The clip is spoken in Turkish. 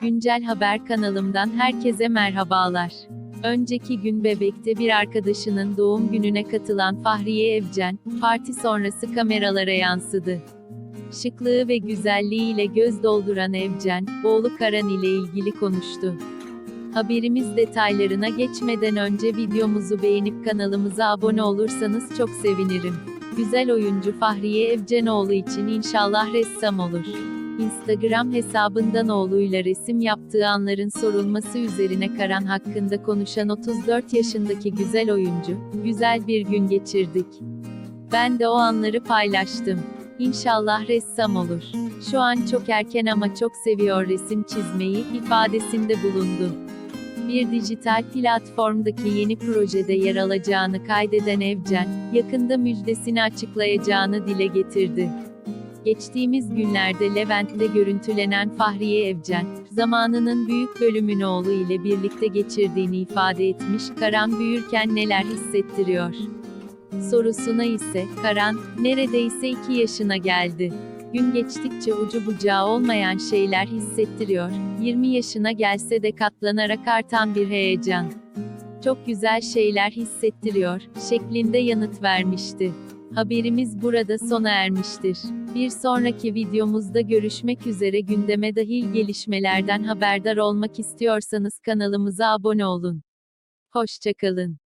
Güncel Haber kanalımdan herkese merhabalar. Önceki gün Bebek'te bir arkadaşının doğum gününe katılan Fahriye Evcen, parti sonrası kameralara yansıdı. Şıklığı ve güzelliğiyle göz dolduran Evcen, oğlu Karan ile ilgili konuştu. Haberimiz detaylarına geçmeden önce videomuzu beğenip kanalımıza abone olursanız çok sevinirim. Güzel oyuncu Fahriye Evcenoğlu için inşallah ressam olur. Instagram hesabından oğluyla resim yaptığı anların sorulması üzerine Karan hakkında konuşan 34 yaşındaki güzel oyuncu, güzel bir gün geçirdik. Ben de o anları paylaştım. İnşallah ressam olur. Şu an çok erken ama çok seviyor resim çizmeyi ifadesinde bulundu. Bir dijital platformdaki yeni projede yer alacağını kaydeden Evcen, yakında müjdesini açıklayacağını dile getirdi. Geçtiğimiz günlerde Levent'te görüntülenen Fahriye Evcen, zamanının büyük bölümünü oğlu ile birlikte geçirdiğini ifade etmiş, Karan büyürken neler hissettiriyor? Sorusuna ise, Karan, neredeyse 2 yaşına geldi. Gün geçtikçe ucu bucağı olmayan şeyler hissettiriyor, 20 yaşına gelse de katlanarak artan bir heyecan. Çok güzel şeyler hissettiriyor, şeklinde yanıt vermişti. Haberimiz burada sona ermiştir. Bir sonraki videomuzda görüşmek üzere gündeme dahil gelişmelerden haberdar olmak istiyorsanız kanalımıza abone olun. Hoşçakalın.